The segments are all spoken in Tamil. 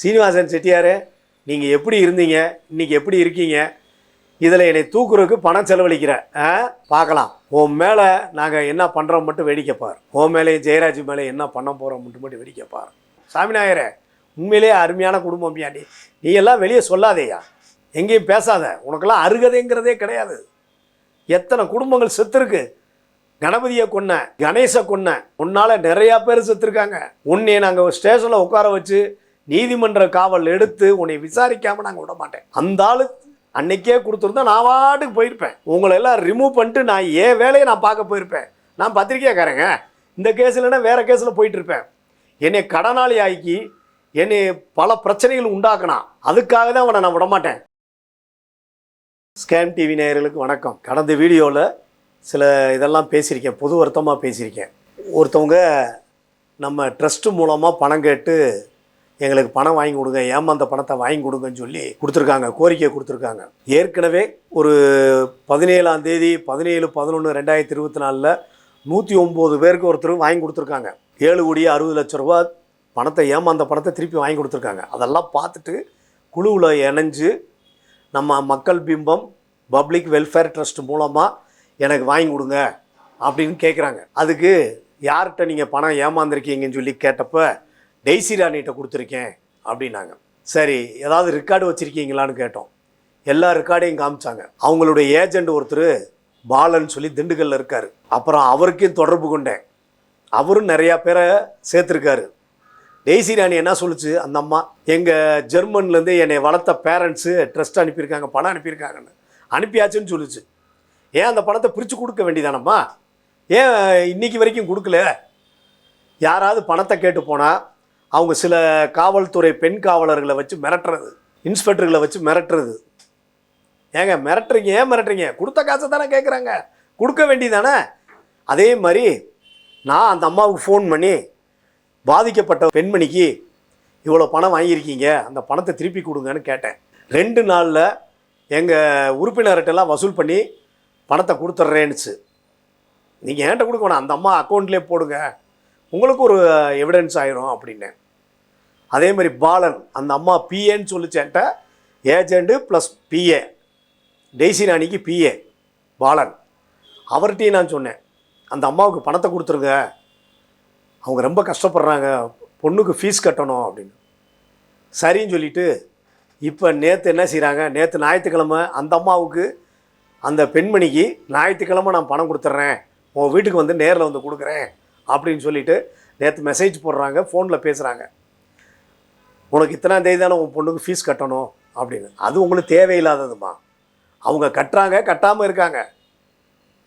சீனிவாசன் செட்டியார் நீங்கள் எப்படி இருந்தீங்க? இன்னைக்கு எப்படி இருக்கீங்க? இதில் என்னை தூக்குறதுக்கு பணம் செலவழிக்கிற ஆ? பார்க்கலாம். உன் மேலே நாங்கள் என்ன பண்ணுறோம் மட்டும் வேடிக்கை பார். உன் மேலேயும் ஜெயராஜ் மேலே என்ன பண்ண போகிறோம் மட்டும் மட்டும் வேடிக்கை பார். சாமிநாயரே உண்மையிலேயே அருமையான குடும்பம் பியாண்டி நீ எல்லாம் வெளியே சொல்லாதேயா எங்கேயும் பேசாத. உனக்கெல்லாம் அருகதைங்கிறதே கிடையாது. எத்தனை குடும்பங்கள் செத்துருக்கு. கணபதியை கொன்ன கணேசை கொன்ன உன்னால் நிறையா பேர் செத்துருக்காங்க. உன்னை நாங்கள் ஸ்டேஷனில் உட்கார வச்சு நீதிமன்ற காவல் எடுத்து உன்னை விசாரிக்காம நாங்கள் விட மாட்டேன். அந்த ஆளு அன்னைக்கே கொடுத்துருந்தா நான் வாட்டுக்கு போயிருப்பேன். உங்களை எல்லாம் ரிமூவ் பண்ணிட்டு நான் ஏன் வேலையை நான் பார்க்க போயிருப்பேன். நான் பத்திரிக்கையாக்காரங்க. இந்த கேஸ் இல்லைன்னா வேற கேஸில் போயிட்டு இருப்பேன். என்னை கடனாளி ஆக்கி என்னை பல பிரச்சனைகள் உண்டாக்கினான் அதுக்காக தான் அவனை நான் விட மாட்டேன். ஸ்கேம் டிவி நேயர்களுக்கு வணக்கம். கடந்த வீடியோவில் சில இதெல்லாம் பேசியிருக்கேன். பொது வருத்தமாக பேசியிருக்கேன். ஒருத்தவங்க நம்ம ட்ரஸ்ட்டு மூலமாக பணம் கேட்டு எங்களுக்கு பணம் வாங்கி கொடுங்க ஏமாந்த பணத்தை வாங்கி கொடுங்கன்னு சொல்லி கொடுத்துருக்காங்க கோரிக்கை கொடுத்துருக்காங்க. ஏற்கனவே ஒரு பதினேழாம் தேதி பதினேழு பதினொன்று ரெண்டாயிரத்தி இருபத்தி நாலில் நூற்றி ஒம்பது பேருக்கு ஒருத்தர் வாங்கி கொடுத்துருக்காங்க. ஏழு கோடி அறுபது லட்ச ரூபா பணத்தை ஏமாந்த பணத்தை திருப்பி வாங்கி கொடுத்துருக்காங்க. அதெல்லாம் பார்த்துட்டு குழுவில் இணைஞ்சு நம்ம மக்கள் பிம்பம் பப்ளிக் வெல்ஃபேர் ட்ரஸ்ட் மூலமாக எனக்கு வாங்கி கொடுங்க அப்படின்னு கேட்குறாங்க அதுக்கு யார்கிட்ட நீங்கள் பணம் ஏமாந்துருக்கீங்கன்னு சொல்லி கேட்டப்போ டெய்ஸி ராணிகிட்ட கொடுத்துருக்கேன் அப்படின்னாங்க. சரி ஏதாவது ரெக்கார்டு வச்சுருக்கீங்களான்னு கேட்டோம். எல்லா ரெக்கார்டையும் காமிச்சாங்க. அவங்களுடைய ஏஜெண்ட் ஒருத்தர் பாலன் சொல்லி திண்டுக்கல்ல இருக்கார். அப்புறம் அவருக்கும் தொடர்பு கொண்டேன். அவரும் நிறையா பேரை சேர்த்துருக்காரு. டெய்ஸி ராணி என்ன சொல்லுச்சு? அந்த அம்மா எங்கள் ஜெர்மன்லேருந்து என்னை வளர்த்த பேரண்ட்ஸு ட்ரஸ்ட் அனுப்பியிருக்காங்க பணம் அனுப்பியிருக்காங்கன்னு. அனுப்பியாச்சுன்னு சொல்லுச்சு. ஏன் அந்த பணத்தை பிரித்து கொடுக்க வேண்டியதானம்மா? ஏன் இன்னைக்கு வரைக்கும் கொடுக்கல? யாராவது பணத்தை கேட்டு போனால் அவங்க சில காவல்துறை பெண் காவலர்களை வச்சு மிரட்டுறது. இன்ஸ்பெக்டர்களை வச்சு மிரட்டுறது. ஏங்க மிரட்டுறீங்க ஏன் மிரட்டுறீங்க? கொடுத்த காசை தானே கேட்குறாங்க கொடுக்க வேண்டியதானே? அதே மாதிரி நான் அந்த அம்மாவுக்கு ஃபோன் பண்ணி பாதிக்கப்பட்ட பெண்மணிக்கு இவ்வளோ பணம் வாங்கியிருக்கீங்க அந்த பணத்தை திருப்பி கொடுங்கன்னு கேட்டேன். ரெண்டு நாளில் எங்கள் உறுப்பினர்கிட்டலாம் வசூல் பண்ணி பணத்தை கொடுத்துட்றேன்னுச்சு நீங்கள் என்கிட்ட கொடுக்க வேணாம் அந்த அம்மா அக்கௌண்ட்லேயே போடுங்க. உங்களுக்கு ஒரு எவிடன்ஸ் ஆயிரும் அப்படின்னேன். அதே மாதிரி பாலன் அந்த அம்மா பிஏன்னு சொல்லிச்சேன்ட்ட ஏஜெண்டு ப்ளஸ் பிஏ டெய்ஸி ராணிக்கு பிஏ பாலன். அவர்கிட்டையும் நான் சொன்னேன் அந்த அம்மாவுக்கு பணத்தை கொடுத்துருங்க. அவங்க ரொம்ப கஷ்டப்படுறாங்க பொண்ணுக்கு ஃபீஸ் கட்டணும் அப்படின்னு. சரின்னு சொல்லிட்டு இப்போ நேற்று என்ன செய்கிறாங்க நேற்று ஞாயிற்றுக்கிழமை அந்த அம்மாவுக்கு அந்த பெண்மணிக்கு ஞாயிற்றுக்கிழமை நான் பணம் கொடுத்துட்றேன் உன் வீட்டுக்கு வந்து நேரில் வந்து கொடுக்குறேன் அப்படின்னு சொல்லிட்டு நேற்று மெசேஜ் போடுறாங்க ஃபோனில் பேசுகிறாங்க உனக்கு இத்தனாம் தேதி தானே உன் பொண்ணுக்கு ஃபீஸ் கட்டணும் அப்படின்னு. அது உங்களுக்கு தேவையில்லாததுமா. அவங்க கட்டுறாங்க கட்டாமல் இருக்காங்க.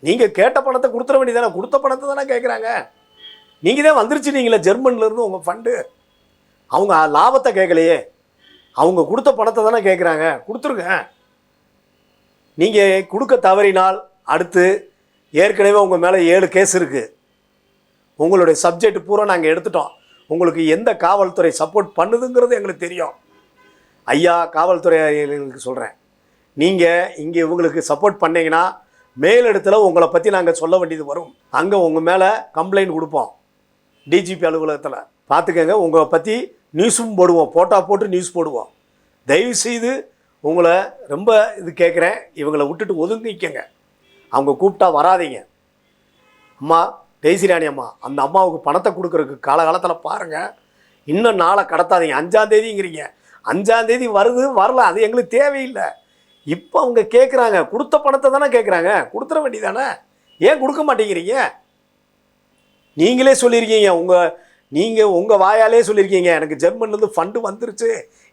நீங்கள் கேட்ட பணத்தை கொடுத்துட வேண்டியதானே கொடுத்த பணத்தை தானே கேட்குறாங்க நீங்கள் தான் வந்துருச்சு நீங்களே ஜெர்மன்லேருந்து உங்கள் ஃபண்டு அவங்க லாபத்தை கேட்கலையே அவங்க கொடுத்த பணத்தை தானே கேட்குறாங்க கொடுத்துருங்க. நீங்கள் கொடுக்க தவறினால் அடுத்து ஏற்கனவே உங்கள் மேலே ஏழு கேஸ் இருக்குது உங்களுடைய சப்ஜெக்ட் பூரா நாங்கள் எடுத்துட்டோம். உங்களுக்கு எந்த காவல்துறை சப்போர்ட் பண்ணுதுங்கிறது எங்களுக்கு தெரியும். ஐயா காவல்துறை காவல்துறைகளுக்கு சொல்கிறேன் நீங்கள் இங்கே இவங்களுக்கு சப்போர்ட் பண்ணீங்கன்னா மேலிடத்தில் உங்களை பற்றி நாங்கள் சொல்ல வேண்டியது வரும். அங்கே உங்கள் மேலே கம்ப்ளைண்ட் கொடுப்போம். டிஜிபி அலுவலகத்தில். பார்த்துக்கங்க உங்களை பற்றி நியூஸும் போடுவோம். போட்டா போட்டு நியூஸ் போடுவோம். தயவு செய்து உங்களை ரொம்ப இது கேட்குறேன் இவங்களை விட்டுட்டு ஒதுங்கிக்கங்க. அவங்க கூப்பிட்டா வராதீங்க. அம்மா டெய்சி அம்மா அந்த அம்மாவுக்கு பணத்தை கொடுக்குறதுக்கு காலகாலத்தில் பாருங்கள் இன்னும் நாளை கடத்தாதீங்க. அஞ்சாந்தேதிங்கிறீங்க அஞ்சாந்தேதி வருது வரல. அது எங்களுக்கு தேவையில்லை. இப்போ அவங்க கேட்குறாங்க கொடுத்த பணத்தை தானே கேட்குறாங்க கொடுத்துட வேண்டியதானே? ஏன் கொடுக்க மாட்டேங்கிறீங்க? நீங்களே சொல்லியிருக்கீங்க. உங்கள் நீங்கள் உங்கள் வாயாலே சொல்லியிருக்கீங்க. எனக்கு ஜெர்மன்லேருந்து ஃபண்டு வந்துருச்சு.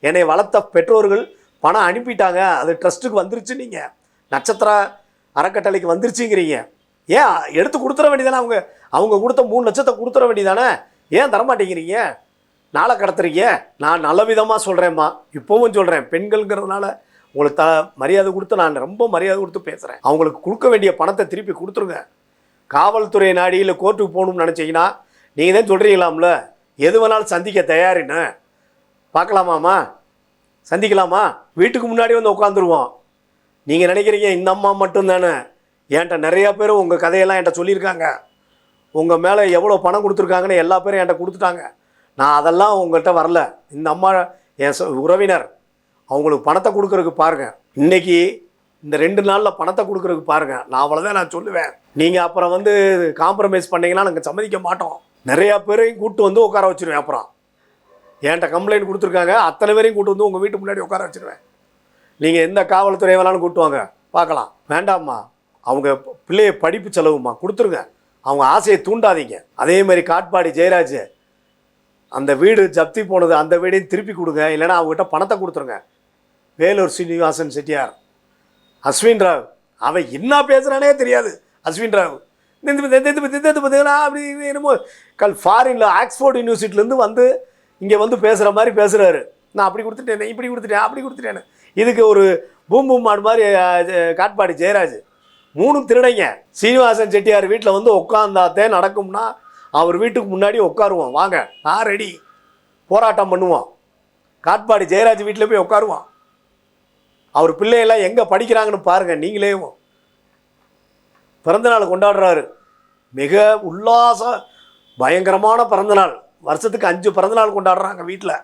என்னை வளர்த்த பெற்றோர்கள் பணம் அனுப்பிட்டாங்க. அது ட்ரஸ்ட்டுக்கு வந்துருச்சு நீங்கள் நட்சத்திர அறக்கட்டளைக்கு வந்துருச்சுங்கிறீங்க. ஏன் எடுத்து கொடுத்துட வேண்டியதானே அவங்க? அவங்க கொடுத்த மூணு லட்சத்தை கொடுத்துட வேண்டியதானே ஏன் தரமாட்டேங்கிறீங்க? நாளை கடத்துறீங்க? நான் நல்ல விதமாக சொல்கிறேம்மா இப்போவும் சொல்கிறேன் பெண்கள்ங்கிறதுனால உங்களுக்கு த மரியாதை கொடுத்து நான் ரொம்ப மரியாதை கொடுத்து பேசுகிறேன் அவங்களுக்கு கொடுக்க வேண்டிய பணத்தை திருப்பி கொடுத்துருங்க. காவல்துறை இல்லை கோர்ட்டுக்கு போகணும்னு நினச்சிங்கன்னா நீங்கள் தான் சொல்கிறீங்களாம்ல எது வேணாலும் சந்திக்க தயாரின்னு பார்க்கலாமாம்மா? சந்திக்கலாமா? வீட்டுக்கு முன்னாடி வந்து உட்காந்துருவோம் நீங்கள் நினைக்கிறீங்க இந்த அம்மா மட்டும்தானே? என்கிட்ட நிறையா பேர் உங்கள் கதையெல்லாம் என்கிட்ட சொல்லியிருக்காங்க. உங்கள் மேலே எவ்வளோ பணம் கொடுத்துருக்காங்கன்னு எல்லா பேரும் என்கிட்ட கொடுத்துட்டாங்க. நான் அதெல்லாம் உங்கள்கிட்ட வரல. இந்த அம்மா என் சொ- உறவினர் அவங்களுக்கு பணத்தை கொடுக்குறதுக்கு பாருங்கள் இன்றைக்கி இந்த ரெண்டு நாளில் பணத்தை கொடுக்குறதுக்கு பாருங்கள் நான் அவ்வளோதான் நான் சொல்லுவேன். நீங்கள் அப்புறம் வந்து காம்ப்ரமைஸ் பண்ணிங்கன்னா நாங்கள் சம்மதிக்க மாட்டோம். நிறையா பேரையும் கூட்டு வந்து உட்கார வச்சிருவேன் அப்புறம். என்கிட்ட கம்ப்ளைண்ட் கொடுத்துருக்காங்க. அத்தனை பேரையும் கூட்டு வந்து உங்கள் வீட்டு முன்னாடி உட்கார வச்சிருவேன். நீங்கள் எந்த காவல்துறை வேணாலும் கூட்டு வாங்க. பார்க்கலாம். வேண்டாம்மா. அவங்க பிள்ளைய படிப்பு செலவுமா? கொடுத்துருங்க. அவங்க ஆசையை தூண்டாதீங்க. அதே மாதிரி காட்பாடி ஜெயராஜ் அந்த வீடு ஜப்தி போனது அந்த வீடையும் திருப்பி கொடுங்க. இல்லைன்னா அவங்ககிட்ட பணத்தை கொடுத்துருங்க. வேலூர் சீனிவாசன் செட்டியார் அஸ்வின் ராவ். அவன் என்ன பேசுகிறானே தெரியாது. அஸ்வின் ராவ். இந்த- அப்படி என்னமோ. கல் ஃபாரினில் ஆக்ஸ்போர்ட் யூனிவர்சிட்டிலேருந்து வந்து இங்கே வந்து பேசுகிற மாதிரி பேசுகிறாரு நான் அப்படி கொடுத்துட்டேன் இப்படி கொடுத்துட்டேன் அப்படி கொடுத்துட்டேன்னு இதுக்கு ஒரு பூம் பூம் மாடு மாதிரி காட்பாடி ஜெயராஜ். மூணும் திருடைங்க. சீனிவாசன் செட்டியார் வீட்டில் வந்து உட்காந்தாத்தே நடக்கும்னா அவர் வீட்டுக்கு முன்னாடி உட்காருவோம் வாங்க நான் ரெடி போராட்டம் பண்ணுவோம் காட்பாடி ஜெயராஜ் வீட்டில் போய் உட்காருவோம் அவர் பிள்ளையெல்லாம் எங்கே படிக்கிறாங்கன்னு பாருங்கள் நீங்களே பிறந்தநாள் கொண்டாடுறாரு. மிக உல்லாச பயங்கரமான பிறந்தநாள். வருஷத்துக்கு அஞ்சு பிறந்தநாள் கொண்டாடுறாங்க வீட்டில்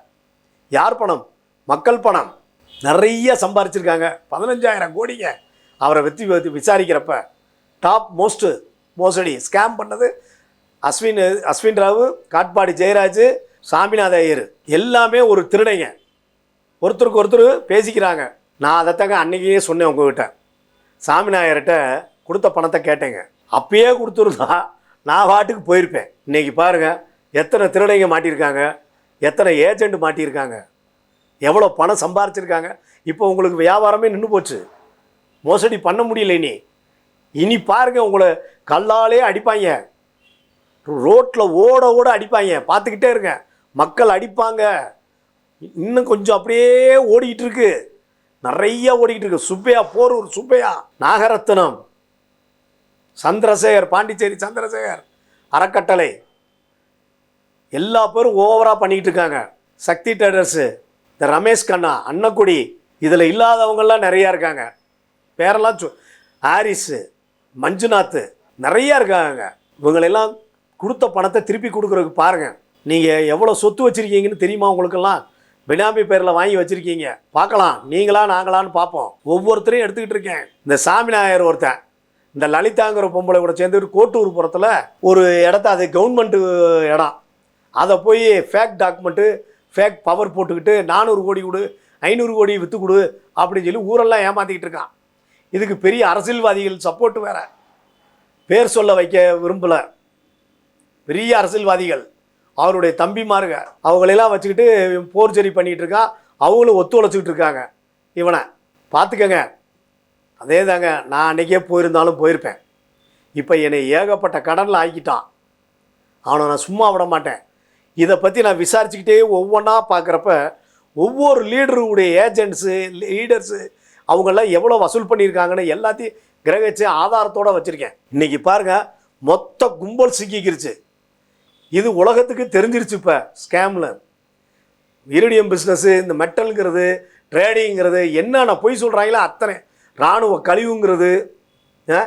யார் பணம்? மக்கள் பணம். நிறைய சம்பாரிச்சிருக்காங்க. பதினஞ்சாயிரம் கோடிங்க. அவரை வெற்றி வெற்றி விசாரிக்கிறப்ப டாப் மோஸ்ட்டு மோசடி. ஸ்கேம் பண்ணது அஸ்வின் அஸ்வின் ராவு காட்பாடி ஜெயராஜ் சாமிநாத ஐயர். எல்லாமே ஒரு திருடைங்க. ஒருத்தருக்கு ஒருத்தர் பேசிக்கிறாங்க. நான் அதைத்தாங்க அன்னைக்கே சொன்னேன் உங்ககிட்ட. சாமிநாயர்கிட்ட கொடுத்த பணத்தை கேட்டேங்க. அப்பயே கொடுத்துருந்தா நான் வாட்டுக்கு போயிருப்பேன். இன்னைக்கு பாருங்க எத்தனை திருடைங்க மாட்டியிருக்காங்க எத்தனை ஏஜெண்ட் மாட்டியிருக்காங்க எவ்வளோ பணம் சம்பாரிச்சிருக்காங்க. இப்போ உங்களுக்கு வியாபாரமே நின்று போச்சு. மோசடி பண்ண முடியல இனி. இனி பாருங்க உங்களை கல்லாலே அடிப்பாங்க. ரோட்டில் ஓட ஓட அடிப்பாங்க. பார்த்துக்கிட்டே இருங்க. மக்கள் அடிப்பாங்க. இன்னும் கொஞ்சம் அப்படியே ஓடிக்கிட்டு இருக்கு. நிறைய ஓடிக்கிட்டு இருக்கு. சுப்பையா போரூர் சுப்பையா நாகரத்னம் சந்திரசேகர் பாண்டிச்சேரி சந்திரசேகர் அறக்கட்டளை. எல்லா பேரும் ஓவராக பண்ணிக்கிட்டு இருக்காங்க. சக்தி டேடர்ஸு இந்த ரமேஷ் கண்ணா அன்னக்குடி இதில் இல்லாதவங்கெல்லாம் நிறையா இருக்காங்க. பேரெல்லாம் சொ ஹாரிஸு மஞ்சுநாத் நிறையா இருக்காங்க. இவங்களெல்லாம் கொடுத்த பணத்தை திருப்பி கொடுக்குறதுக்கு பாருங்கள் நீங்கள் எவ்வளோ சொத்து வச்சுருக்கீங்கன்னு தெரியுமா உங்களுக்கெல்லாம்? பினாமி பேரில் வாங்கி வச்சுருக்கீங்க. பார்க்கலாம். நீங்களா நாங்களான்னு பார்ப்போம். ஒவ்வொருத்தரையும் எடுத்துக்கிட்டு இருக்கேன். இந்த சாமிநாயர் ஒருத்தன் இந்த லலிதாங்கிற பொம்பளை கூட சேர்ந்து ஒரு கோட்டூர் புறத்தில் ஒரு இடத்த அது கவர்மெண்ட்டு இடம். அதை போய் ஃபேக் டாக்குமெண்ட்டு ஃபேக் பவர் போட்டுக்கிட்டு நானூறு கோடி கொடு ஐநூறு கோடி விற்று கொடு அப்படின்னு சொல்லி ஊரெல்லாம் ஏமாற்றிக்கிட்டு இருக்கான். இதுக்கு பெரிய அரசியல்வாதிகள் சப்போர்ட் வேற. பேர் சொல்ல வைக்க விரும்பலை. பெரிய அரசியல்வாதிகள். அவருடைய தம்பிமாருங்க. அவங்களெல்லாம் வச்சுக்கிட்டு போர்ஜரி பண்ணிகிட்டு இருக்கான் அவங்களும் ஒத்துழைச்சிக்கிட்டு இருக்காங்க. இவனை பார்த்துக்கங்க. அதே தாங்க நான் அன்றைக்கே போயிருந்தாலும் போயிருப்பேன். இப்போ என்னை ஏகப்பட்ட கடனில் ஆக்கிட்டான். அவனை நான் சும்மா விட மாட்டேன். இதை பற்றி நான் விசாரிச்சுக்கிட்டே ஒவ்வொன்றா பார்க்குறப்ப ஒவ்வொரு லீடருடைய ஏஜென்ட்ஸு லீடர்ஸு அவங்கெல்லாம் எவ்வளோ வசூல் பண்ணியிருக்காங்கன்னு எல்லாத்தையும் கிரகிச்சு ஆதாரத்தோடு வச்சுருக்கேன். இன்றைக்கி பாருங்கள் மொத்த கும்பல் சிக்கிக்கிருச்சு. இது உலகத்துக்கு தெரிஞ்சிருச்சு இப்போ ஸ்கேமில் இரிடியம் பிஸ்னஸ்ஸு இந்த மெட்டலுங்கிறது ட்ரேடிங்கிறது என்னென்ன பொய் சொல்கிறாங்களோ அத்தனை. இராணுவ கழிவுங்கிறது ஆ?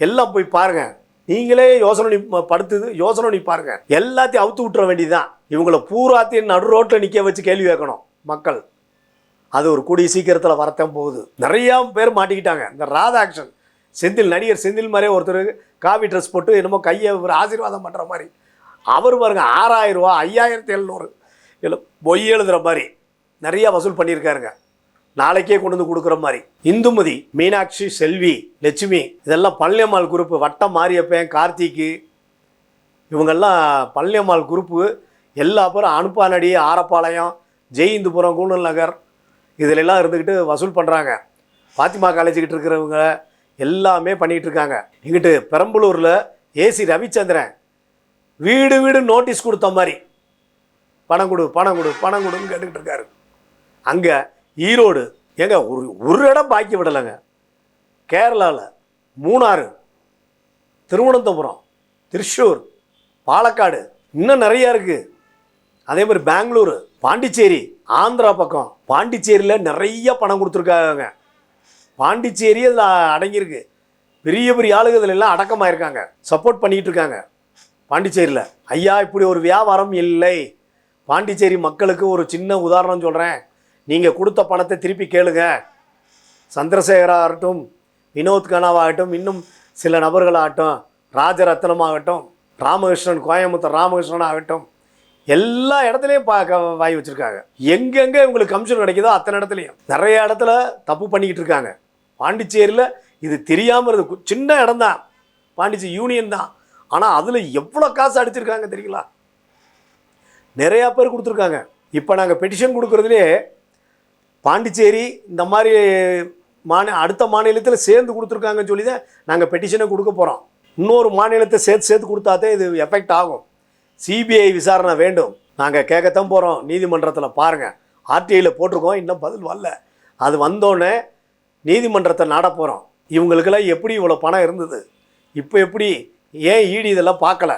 எல்லாம் போய் பாருங்கள் நீங்களே யோசனை படுத்துது யோசனை நீ பாருங்க. எல்லாத்தையும் அவுத்து விட்டுற வேண்டியதுதான். இவங்களை பூராத்தையும் நடு ரோட்டில் நிற்க வச்சு கேள்வி கேட்கணும் மக்கள். அது ஒரு கூடிய சீக்கிரத்தில் வரத்தான் போகுது. நிறையா பேர் மாட்டிக்கிட்டாங்க. இந்த ராதாகிருஷ்ணன் செந்தில் நடிகர் செந்தில் மாதிரியே ஒருத்தர் காவி ட்ரெஸ் போட்டு என்னமோ கையை ஒரு ஆசீர்வாதம் பண்ணுற மாதிரி. அவர் பாருங்க ஆறாயிரம் ரூபா ஐயாயிரத்தி எழுநூறு. இல்லை பொய் எழுதுகிற மாதிரி. நிறையா வசூல் பண்ணியிருக்காருங்க. நாளைக்கே கொண்டு வந்து கொடுக்குற மாதிரி. இந்துமதி மீனாட்சி செல்வி லட்சுமி இதெல்லாம் பழனியம்மாள் குரூப்பு. வட்டம் மாரியப்பன் கார்த்திக்கு. இவங்கெல்லாம் பழனியம்மாள் குரூப்பு. எல்லா பேரும் அனுப்பானடி ஆரப்பாளையம் ஜெய் இந்துபுரம் கூனல் நகர். இதுல எல்லாம் இருந்துக்கிட்டு வசூல் பண்ணுறாங்க பாத்திமா காலேஜுக்கிட்டு இருக்கிறவங்க எல்லாமே பண்ணிகிட்டு இருக்காங்க. இங்கிட்டு பெரம்பலூரில் ஏசி ரவிச்சந்திரன் வீடு வீடு நோட்டீஸ் கொடுத்த மாதிரி. பணம் கொடு பணம் கொடு பணம் கொடுன்னு கேட்டுக்கிட்டு இருக்காரு. அங்கே ஈரோடு ஏங்க ஒரு ஒரு இடம் பாக்கி விடலைங்க. கேரளாவில் மூணாறு திருவனந்தபுரம் திருச்சூர் பாலக்காடு இன்னும் நிறையா இருக்குது அதே மாதிரி பெங்களூரு பாண்டிச்சேரி ஆந்திரா பக்கம் பாண்டிச்சேரியில் நிறைய பணம் கொடுத்துருக்காங்க. பாண்டிச்சேரி அதில் அடங்கியிருக்கு. பெரிய பெரிய ஆளுகள் இதில் எல்லாம் அடக்கமாயிருக்காங்க. சப்போர்ட் பண்ணிக்கிட்டு இருக்காங்க பாண்டிச்சேரியில். ஐயா இப்படி ஒரு வியாபாரம் இல்லை. பாண்டிச்சேரி மக்களுக்கு ஒரு சின்ன உதாரணம் சொல்கிறேன் நீங்கள் கொடுத்த பணத்தை திருப்பி கேளுங்க. சந்திரசேகராகட்டும் வினோத் கனாவாகட்டும் இன்னும் சில நபர்களாகட்டும் ராஜரத்னமாகட்டும் ராமகிருஷ்ணன் கோயம்புத்தூர் ராமகிருஷ்ணன் ஆகட்டும். எல்லா இடத்துலையும் பா வாய் வச்சுருக்காங்க. எங்கெங்கே இவங்களுக்கு கமிஷன் கிடைக்குதோ அத்தனை இடத்துலையும். நிறைய இடத்துல தப்பு பண்ணிக்கிட்டு இருக்காங்க. பாண்டிச்சேரியில் இது தெரியாமல் இருக்கு சின்ன இடம் தான் பாண்டிச்சேரி யூனியன் தான். ஆனால் அதில் எவ்வளோ காசு அடிச்சிருக்காங்க தெரியுங்களா? நிறையா பேர் கொடுத்துருக்காங்க. இப்போ நாங்கள் பெட்டிஷன் கொடுக்குறதுலே பாண்டிச்சேரி இந்த மாதிரி மாநில அடுத்த மாநிலத்தில் சேர்ந்து கொடுத்துருக்காங்கன்னு சொல்லி தான் நாங்கள் பெட்டிஷனை கொடுக்க போகிறோம் இன்னொரு மாநிலத்தை சேர்த்து சேர்த்து கொடுத்தாதே இது எஃபெக்ட் ஆகும். சிபிஐ விசாரணை வேண்டும். நாங்கள் கேட்கத்தான் போகிறோம் நீதிமன்றத்தில் பாருங்கள் ஆர்டிஐயில் போட்டிருக்கோம். இன்னும் பதில் வரல. அது வந்தோடனே நீதிமன்றத்தை நாட போகிறோம் இவங்களுக்கெல்லாம் எப்படி இவ்வளோ பணம் இருந்தது? இப்போ எப்படி? ஏன் ஈடி இதெல்லாம் பார்க்கல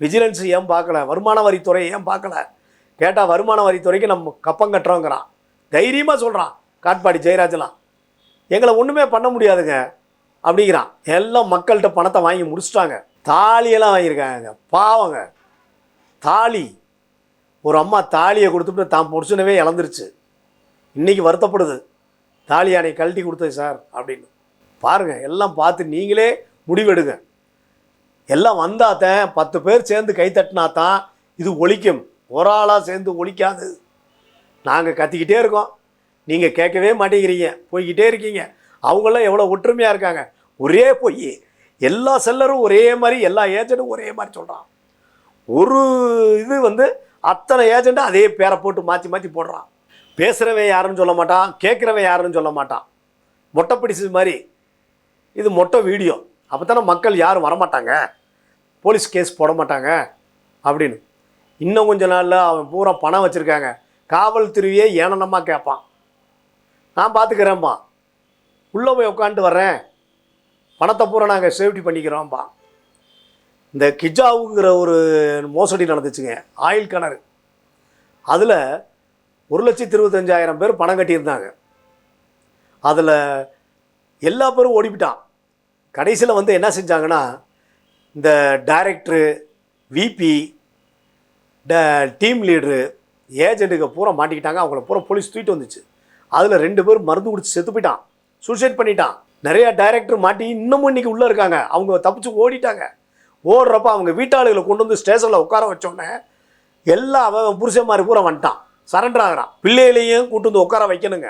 விஜிலன்ஸ் ஏன் பார்க்கல வருமான வரித்துறை ஏன் பார்க்கல கேட்டால் வருமான வரித்துறைக்கு நம்ம கப்பம் கட்டுறோங்கிறான். தைரியமாக சொல்கிறான் காட்பாடி ஜெயராஜெலாம் எங்களை ஒன்றுமே பண்ண முடியாதுங்க. அப்படிங்கிறான். எல்லாம் மக்கள்கிட்ட பணத்தை வாங்கி முடிச்சிட்டாங்க. தாலியெல்லாம் வாங்கியிருக்காங்க. பாவங்க. தாலி. ஒரு அம்மா தாலியை கொடுத்துட்டு தான் புருஷனவே இழந்துருச்சு. இன்றைக்கி வருத்தப்படுது. தாலி யானை கழட்டி கொடுத்தது சார் அப்படின்னு. பாருங்கள் எல்லாம் பார்த்து நீங்களே முடிவெடுங்க. எல்லாம் வந்தாத்தன் பத்து பேர் சேர்ந்து கை தட்டினா தான் இது ஒழிக்கும். ஒரு ஆளாக சேர்ந்து ஒழிக்காது. நாங்கள் கத்திக்கிட்டே இருக்கோம். நீங்கள் கேட்கவே மாட்டேங்கிறீங்க. போய்கிட்டே இருக்கீங்க. அவங்களாம் எவ்வளோ ஒற்றுமையாக இருக்காங்க. ஒரே பொய். எல்லா செல்லரும் ஒரே மாதிரி எல்லா ஏஜென்ட்டும் ஒரே மாதிரி சொல்கிறான் ஒரு இது வந்து அத்தனை ஏஜெண்ட்டும் அதே பேரை போட்டு மாற்றி மாற்றி போடுறான். பேசுகிறவன் யாருன்னு சொல்ல மாட்டான் கேட்குறவன் யாருன்னு சொல்ல மாட்டான். மொட்டை பிடிச்சது மாதிரி. இது மொட்டை வீடியோ. அப்போ தானே மக்கள் யாரும் வரமாட்டாங்க. போலீஸ் கேஸ் போட மாட்டாங்க அப்படின்னு. இன்னும் கொஞ்ச நாளில் அவன் பூரா பணம் வச்சுருக்காங்க. காவல்துறையே ஏனனமாக கேட்பான் நான் பார்த்துக்கிறேன்ப்பா உள்ளே போய் உட்காந்துட்டு வர்றேன். பணத்தை பூரா நாங்கள் சேஃப்டி பண்ணிக்கிறோம்ப்பா. இந்த கிஜாவுங்கிற ஒரு மோசடி நடந்துச்சுங்க. ஆயில் கிணறு. அதில் ஒரு லட்சத்தி இருபத்தஞ்சாயிரம் பேர் பணம் கட்டியிருந்தாங்க. அதில் எல்லா பேரும் ஓடிவிட்டான். கடைசியில் வந்து என்ன செஞ்சாங்கன்னா இந்த டைரக்டரு விபி ட டீம் லீடரு ஏஜெண்ட்டுக்கு பூரா மாட்டிக்கிட்டாங்க. அவங்கள பூரா போலீஸ் தூக்கிட்டு வந்துச்சு. அதில் ரெண்டு பேர் மருந்து குடிச்சு செத்து போயிட்டான். சூசைட் பண்ணிட்டான். நிறையா டைரக்டர் மாட்டி இன்னமும் இன்றைக்கி உள்ளே இருக்காங்க. அவங்க தப்பிச்சு ஓடிட்டாங்க. ஓடுறப்ப அவங்க வீட்டாளுகளை கொண்டு வந்து ஸ்டேஷனில் உட்கார வச்சோடனே எல்லா அவன் புருஷன் மாதிரி பூரா வந்துட்டான். சரண்டர் ஆகிறான். பிள்ளைகளையும் கூட்டு வந்து உட்கார வைக்கணுங்க.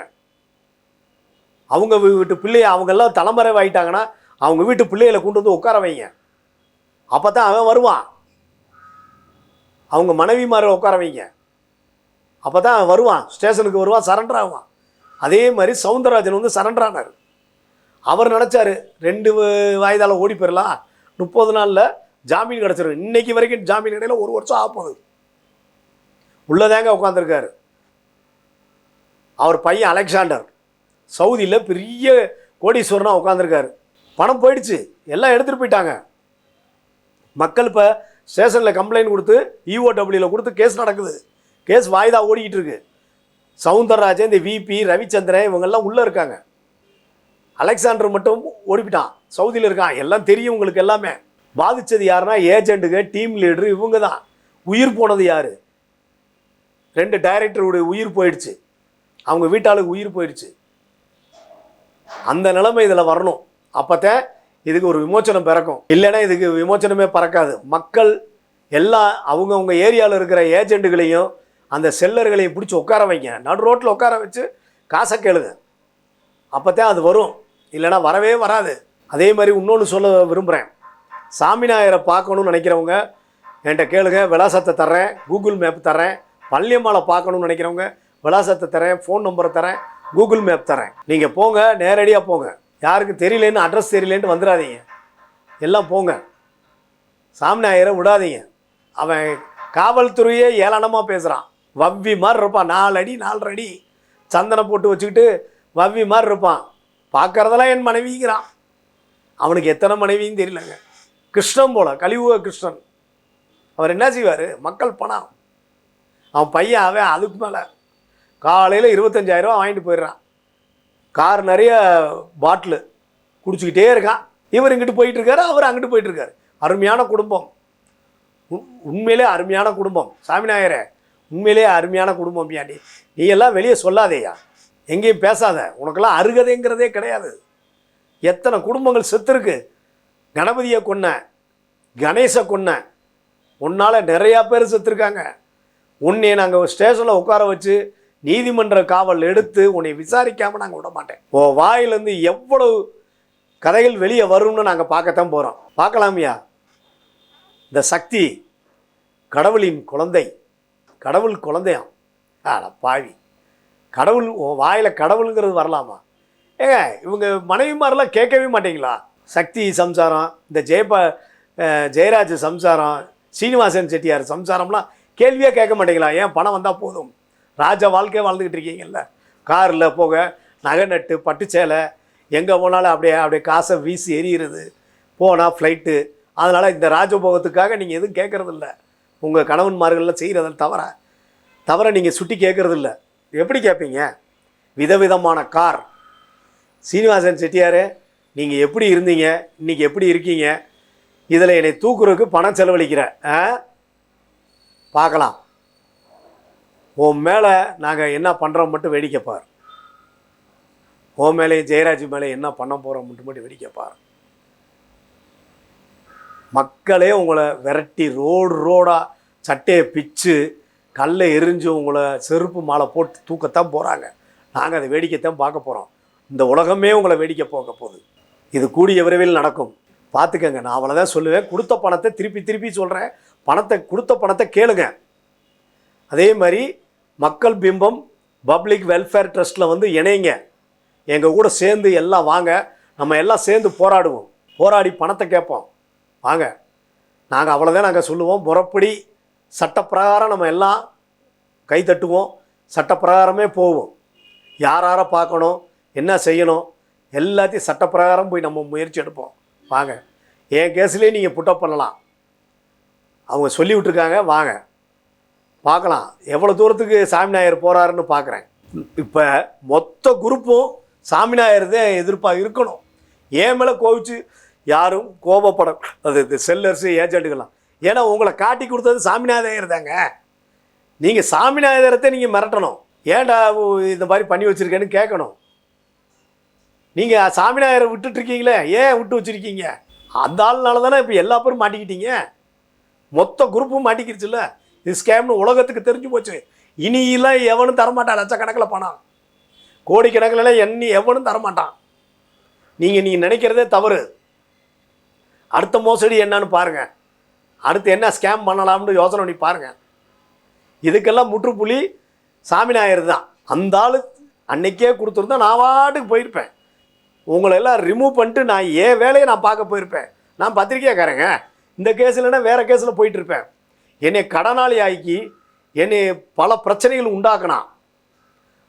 அவங்க வீட்டு பிள்ளைய அவங்கெல்லாம் தலைமறைவாயிட்டாங்கன்னா அவங்க வீட்டு பிள்ளைகளை கொண்டு வந்து உட்கார வைங்க. அப்போ தான் அவன் வருவான். அவங்க மனைவி மாதிரி உட்கார வைங்க. அப்போ தான் அவன் வருவான். ஸ்டேஷனுக்கு வருவான் சரண்டர் ஆகுவான் அதே மாதிரி சவுந்தரராஜன் வந்து சரண்டர் ஆனார். அவர் நினச்சாரு ரெண்டு வயதால் ஓடி போயிடலாம் முப்பது நாளில் ஜாமீன் கிடச்சிரும் இன்னைக்கு வரைக்கும் ஜாமீன் இடையில ஒரு வருஷம் ஆப்போகுது உள்ளதாங்க உட்காந்துருக்காரு அவர் பையன் அலெக்சாண்டர். சவுதியில் பெரிய கோடீஸ்வரனாக உட்காந்துருக்காரு பணம் போயிடுச்சு. எல்லாம் எடுத்துகிட்டு போயிட்டாங்க. மக்கள் இப்போ ஸ்டேஷனில் கம்ப்ளைண்ட் கொடுத்து இஓடபிள்யூவில் கொடுத்து கேஸ் நடக்குது. கேஸ் வாய்தா ஓடிக்கிட்டு இருக்கு. சவுந்தரராஜன் இந்த விபி ரவிச்சந்திரன் இவங்கெல்லாம் உள்ளே இருக்காங்க. அலெக்சாண்டர் மட்டும் ஓடிப்பிட்டான். சவுதியில் இருக்கான். எல்லாம் தெரியும் உங்களுக்கு எல்லாமே. பாதித்தது யாருன்னா ஏஜென்ட்டுங்க டீம் லீடரு இவங்க தான் உயிர் போனது யார்? ரெண்டு டைரக்டருடைய உயிர் போயிடுச்சு. அவங்க வீட்டாளுக்கு உயிர் போயிடுச்சு. அந்த நிலைமை இதில் வரணும். அப்போத்தான் இதுக்கு ஒரு விமோச்சனம் பிறக்கும். இல்லைன்னா இதுக்கு விமோச்சனமே பறக்காது. மக்கள் எல்லா அவங்கவுங்க ஏரியாவில் இருக்கிற ஏஜெண்ட்டுகளையும் அந்த செல்லர்களையும் பிடிச்சி உட்கார வைங்க. நடு ரோட்டில் உட்கார வச்சு காசை கேளுங்க. அப்போத்தான் அது வரும். இல்லைன்னா வரவே வராது. அதே மாதிரி இன்னொன்று சொல்ல விரும்புகிறேன் சாமிநாயரை பார்க்கணும்னு நினைக்கிறவங்க என்கிட்ட கேளுங்க. விலாசத்தை தர்றேன். கூகுள் மேப் தர்றேன். பள்ளியம்மாவை பார்க்கணும்னு நினைக்கிறவங்க விலாசத்தை தரேன் ஃபோன் நம்பரை தரேன் கூகுள் மேப் தரேன் நீங்கள் போங்க. நேரடியாக போங்க. யாருக்கும் தெரியலேன்னு அட்ரஸ் தெரியலேன்னு வந்துடாதீங்க எல்லாம் போங்க. சாமிநாயரை விடாதீங்க. அவன் காவல்துறையே ஏளனமாக பேசுகிறான் வவ்வி மாதிரி இருப்பான். நாலு அடி நாலரை அடி சந்தனம் போட்டு வச்சுக்கிட்டு வவ்வி மாதிரி இருப்பான். பார்க்கறதெல்லாம் என் மனைவிங்கிறான். அவனுக்கு எத்தனை மனைவின்னு தெரியலங்க. கிருஷ்ணன் போல கலியுக கிருஷ்ணன். அவர் என்ன செய்வார்? மக்கள் பணம். அவன் பையன் அவன் அதுக்கு மேலே. காலையில் இருபத்தஞ்சாயிரரூவா வாங்கிட்டு போயிடுறான். கார் நிறைய பாட்டிலு குடிச்சிக்கிட்டே இருக்கான். இவர் இங்கிட்டு போயிட்டுருக்காரு அவர் அங்கிட்டு போயிட்டுருக்காரு. அருமையான குடும்பம். உண்மையிலே அருமையான குடும்பம். சாமிநாயரே உண்மையிலேயே அருமையான குடும்பம் பியாண்டி. நீ எல்லாம் வெளியே சொல்லாதேயா எங்கேயும் பேசாத. உனக்கெல்லாம் அருகதைங்கிறதே கிடையாது. எத்தனை குடும்பங்கள் செத்துருக்கு? கணபதியை கொன்ன கணேசை கொன்ன உன்னால் நிறையா பேர் செத்துருக்காங்க. உன்னை நாங்கள் ஸ்டேஷனில் உட்கார வச்சு நீதிமன்ற காவல் எடுத்து உன்னை விசாரிக்காமல் நாங்கள் விட மாட்டேன். ஓ வாயிலேருந்து எவ்வளவு கதைகள் வெளியே வரும்னு நாங்கள் பார்க்கத்தான் போகிறோம் பார்க்கலாமியா? இந்த சக்தி கடவுளின் குழந்தை கடவுள் குழந்தையாம். ஆட பாவி. கடவுள் வாயில் கடவுளுங்கிறது வரலாமா? ஏங்க இவங்க மனைவிமாரெல்லாம் கேட்கவே மாட்டீங்களா? சக்தி சம்சாரம் இந்த ஜெயப ஜெயராஜ் சம்சாரம் சீனிவாசன் செட்டியார் சம்சாரம்லாம் கேள்வியே கேட்க மாட்டீங்களா? ஏன் பணம் வந்தால் போதும்? ராஜா வாழ்க்கையை வாழ்ந்துக்கிட்டு இருக்கீங்கல்ல. காரில் போக நகை நட்டு பட்டுச்சேலை எங்கே போனாலும் அப்படியே அப்படியே காசை வீசி எரியிறது போனால் ஃப்ளைட்டு அதனால் இந்த ராஜபோகத்துக்காக நீங்கள் எதுவும் கேட்குறதில்ல. உங்கள் கணவன்மார்கள்லாம் செய்கிறதில் தவற. தவிர நீங்கள் சுட்டி கேட்குறதில்ல. எப்படி கேட்பீங்க? விதவிதமான கார். சீனிவாசன் செட்டியார் நீங்கள் எப்படி இருந்தீங்க? இன்றைக்கி எப்படி இருக்கீங்க? இதில் என்னை தூக்குறதுக்கு பணம் செலவழிக்கிற ஆ? பார்க்கலாம். உன் மேலே நாங்கள் என்ன பண்ணுறோம் மட்டும் வேடிக்கை பார். உன் மேலேயும் ஜெயராஜ் மேலே என்ன பண்ண போகிறோம் மட்டும் மட்டும் வேடிக்கை பார். மக்களே உங்களை விரட்டி ரோடு ரோடாக சட்டையை பிச்சு கல்லை எரிஞ்சு உங்களை செருப்பு மாலை போட்டு தூக்கத்தான் போகிறாங்க நாங்கள் அதை வேடிக்கைத்தான் பார்க்க போகிறோம் இந்த உலகமே உங்களை வேடிக்கை போக போகுது. இது கூடிய விரைவில் நடக்கும். பார்த்துக்கங்க நான் அவ்வளோதான் சொல்லுவேன். கொடுத்த பணத்தை திருப்பி திருப்பி சொல்கிறேன் பணத்தை கொடுத்த பணத்தை கேளுங்க. அதே மாதிரி மக்கள் பிம்பம் பப்ளிக் வெல்ஃபேர் ட்ரஸ்ட்டில் வந்து இணைங்க. எங்கள் கூட சேர்ந்து எல்லாம் வாங்க. நம்ம எல்லாம் சேர்ந்து போராடுவோம். போராடி பணத்தை கேட்போம். வாங்க. நாங்கள் அவ்வளோதான் நாங்கள் சொல்லுவோம். முறப்படி சட்டப்பிரகாரம் நம்ம எல்லாம் கைத்தட்டுவோம் சட்டப்பிரகாரமே போவோம். யார் யாரை பார்க்கணும்? என்ன செய்யணும்? எல்லாத்தையும் சட்டப்பிரகாரம் போய் நம்ம முயற்சி எடுப்போம். வாங்க. என் கேஸ்லேயே நீங்கள் புட்டப் பண்ணலாம். அவங்க சொல்லி விட்ருக்காங்க வாங்க. பார்க்கலாம். எவ்வளோ தூரத்துக்கு சாமி நாயர் போகிறாருன்னு பார்க்குறேன். இப்போ மொத்த குரூப்பும் சாமி நாயர் தான் எதிர்ப்பாக இருக்கணும். ஏன் மேலே கோவிச்சு யாரும் கோபப்பட அது இது செல்லர்ஸு ஏஜென்ட்டுகள்லாம் ஏன்னா உங்களை காட்டி கொடுத்தது சாமிநாதையர் தாங்க நீங்கள் சாமிநாதரத்தை நீங்கள் மிரட்டணும். ஏன்டா இந்த மாதிரி பண்ணி வச்சுருக்கேன்னு கேட்கணும். நீங்கள் சாமிநாயரை விட்டுட்ருக்கீங்களே ஏன் விட்டு வச்சுருக்கீங்க? அந்த ஆள்னால தானே இப்போ எல்லா பேரும் மாட்டிக்கிட்டீங்க? மொத்த குரூப்பும் மாட்டிக்கிருச்சுல்ல? இது ஸ்கேம்னு உலகத்துக்கு தெரிஞ்சு போச்சு. இனியெல்லாம் எவனும் தரமாட்டான் லட்சக்கணக்கில் பணம். கோடிக்கணக்கில் எண்ணி எவனும் தரமாட்டான். நீங்கள் நீங்கள் நினைக்கிறதே தவறு. அடுத்த மோசடி என்னன்னு பாருங்க. அடுத்து என்ன ஸ்கேம் பண்ணலாம்னு யோசனை பண்ணி பாருங்கள் இதுக்கெல்லாம் முற்றுப்புள்ளி சாமிநாயர் தான். அந்த ஆள் அன்னைக்கே கொடுத்துருந்தா நான் வாட்டுக்கு போயிருப்பேன். உங்களை எல்லாம் ரிமூவ் பண்ணிட்டு நான் ஏன் வேலையை நான் பார்க்க போயிருப்பேன். நான் பத்திரிக்கையாக்காரங்க. இந்த கேஸ்லன்னா வேறு கேஸில் போயிட்டு இருப்பேன் என்னை கடனாளி ஆக்கி என்னை பல பிரச்சனைகள் உண்டாக்கினான்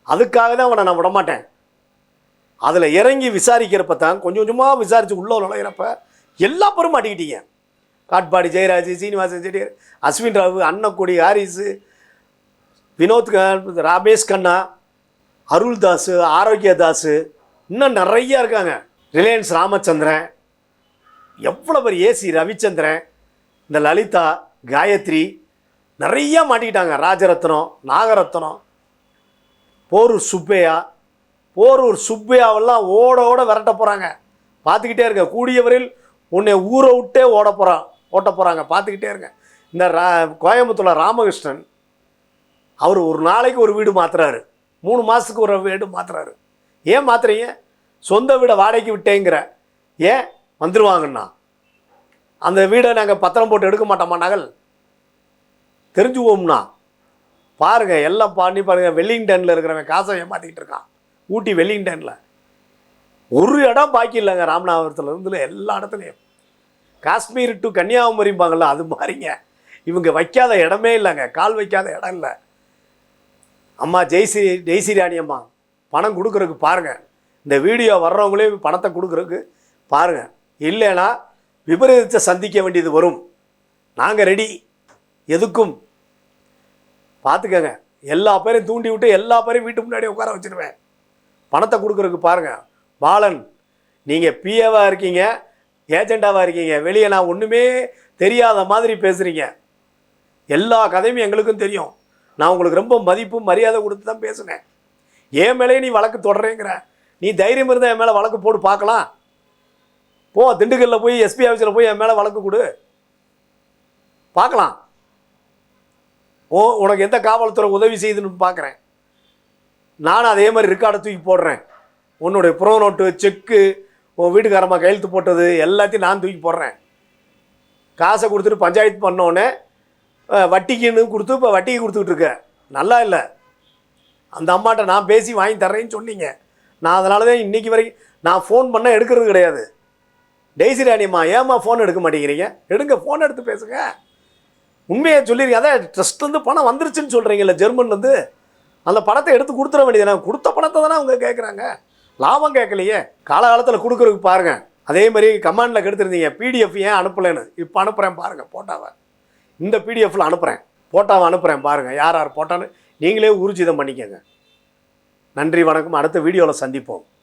அதுக்காக தான் அவனை நான் விடமாட்டேன். அதில் இறங்கி விசாரிக்கிறப்ப தான் கொஞ்சம் கொஞ்சமாக விசாரித்து உள்ள நுழையிறப்ப எல்லா பேரும் மாட்டிக்கிட்டீங்க. காட்பாடி ஜெயராஜ் சீனிவாசன் செட்டியார் அஸ்வின் ராவு அன்னக்குடி ஹாரிஸு வினோத் ரமேஷ் கண்ணா அருள்தாஸு ஆரோக்கியதாஸு இன்னும் நிறைய இருக்காங்க. ரிலையன்ஸ் ராமச்சந்திரன் எவ்வளோ பேர் ஏசி ரவிச்சந்திரன் இந்த லலிதா காயத்ரி நிறைய மாட்டிக்கிட்டாங்க. ராஜரத்னம் நாகரத்னம் போரூர் சுப்பையா போரூர் சுப்பையாவெல்லாம் ஓட ஓட விரட்ட போகிறாங்க பார்த்துக்கிட்டே இருங்க. கூடியவரில் உன்னை ஊரை விட்டே ஓட போகிறான் ஓட்ட போகிறாங்க பார்த்துக்கிட்டே இருங்க. இந்த ரா கோயம்புத்தூரில் ராமகிருஷ்ணன் அவர் ஒரு நாளைக்கு ஒரு வீடு மாத்துறாரு. மூணு மாதத்துக்கு ஒரு வீடு மாற்றுறாரு ஏன் மாத்துறீங்க? சொந்த வீடை வாடகைக்கு விட்டேங்கிற. ஏன்? வந்துடுவாங்கண்ணா அந்த வீடை நாங்கள் பத்திரம் போட்டு எடுக்க மாட்டோமா நகல்? தெரிஞ்சுக்குவோம்னா. பாருங்க எல்லாம் பண்ணி பாருங்க வெல்லிங்டனில் இருக்கிறவன் காசை ஏமாத்திக்கிட்டு இருக்கான். ஊட்டி வெல்லிங்டனில் ஒரு இடம் பாக்கி இல்லைங்க ராமநாதபுரத்துல இருந்து எல்லா இடத்துலையும். காஷ்மீர் டு கன்னியாகுமரிம்பாங்கள்ல அது மாதிரிங்க இவங்க வைக்காத இடமே இல்லைங்க கால் வைக்காத இடம் இல்லை. அம்மா ஜெய்ஸ்ரீ ஜெய்ஸ்ரீ ராணி அம்மா பணம் கொடுக்குறதுக்கு பாருங்கள் இந்த வீடியோ வர்றவங்களே பணத்தை கொடுக்குறதுக்கு பாருங்கள் இல்லைன்னா விபரீதத்தை சந்திக்க வேண்டியது வரும். நாங்கள் ரெடி எதுக்கும்? பார்த்துக்கங்க. எல்லா பேரையும் தூண்டி விட்டு எல்லா பேரையும் வீட்டு முன்னாடி உட்கார வச்சிருவேன். பணத்தை கொடுக்குறதுக்கு பாருங்கள் பாலன் நீங்கள் பிஏவாக இருக்கீங்க ஏஜெண்டாவாக இருக்கீங்க வெளியே நான் ஒன்றுமே தெரியாத மாதிரி பேசுகிறீங்க எல்லா கதையும் எங்களுக்கும் தெரியும். நான் உங்களுக்கு ரொம்ப மதிப்பும் மரியாதை கொடுத்து தான் பேசுனேன். என் மேலேயே நீ வழக்கு தொடரேங்கிற. நீ தைரியம் இருந்தால் என் மேலே வழக்கு போட்டு பார்க்கலாம். போ திண்டுக்கல்ல போய் எஸ்பி ஆஃபீஸில் போய் என் மேலே வழக்கு கொடு. பார்க்கலாம். ஓ உனக்கு எந்த காவல்துறை உதவி செய்யுதுன்னு பார்க்குறேன். நானும் அதே மாதிரி ரெக்கார்டை தூக்கி போடுறேன். உன்னுடைய ப்ரோ நோட்டு செக்கு உன் வீட்டுக்காரம்மா கையெழுத்து போட்டது எல்லாத்தையும் நான் தூக்கி போடுறேன். காசை கொடுத்துட்டு பஞ்சாயத்து பண்ணோடனே வட்டிக்குன்னு கொடுத்து இப்போ வட்டிக்கு கொடுத்துக்கிட்டு இருக்க. நல்லா இல்லை. அந்த அம்மாட்ட நான் பேசி வாங்கி தர்றேன்னு சொன்னீங்க. நான் அதனால தான் இன்றைக்கி வரைக்கும் நான் ஃபோன் பண்ணால் எடுக்கிறது கிடையாது. டெய்ஸி ராணிம்மா ஏம்மா ஃபோன் எடுக்க மாட்டேங்கிறீங்க? எடுங்க ஃபோன் எடுத்து பேசுங்க. உண்மையை சொல்லியிருக்கீங்க அதான் ட்ரஸ்ட்லேருந்து பணம் வந்துருச்சுன்னு சொல்கிறீங்கல்ல ஜெர்மன்லேருந்து அந்த பணத்தை எடுத்து கொடுத்துட வேண்டியதானே கொடுத்த பணத்தை தானே அவங்க கேட்குறாங்க லாபம் கேட்கலையே. காலகாலத்தில் கொடுக்குறதுக்கு பாருங்கள் அதே மாதிரி கமாண்டில் கெடுத்துருந்தீங்க. பிடிஎஃப் ஏன் அனுப்பலைன்னு? இப்போ அனுப்புகிறேன் பாருங்கள் போட்டாவை இந்த பிடிஎஃப்பில் அனுப்புகிறேன் போட்டாவை அனுப்புகிறேன் பாருங்கள் யார் யார் போட்டான்னு நீங்களே ஊர்ஜிதம் பண்ணிக்கங்க. நன்றி வணக்கம். அடுத்த வீடியோவில் சந்திப்போம்.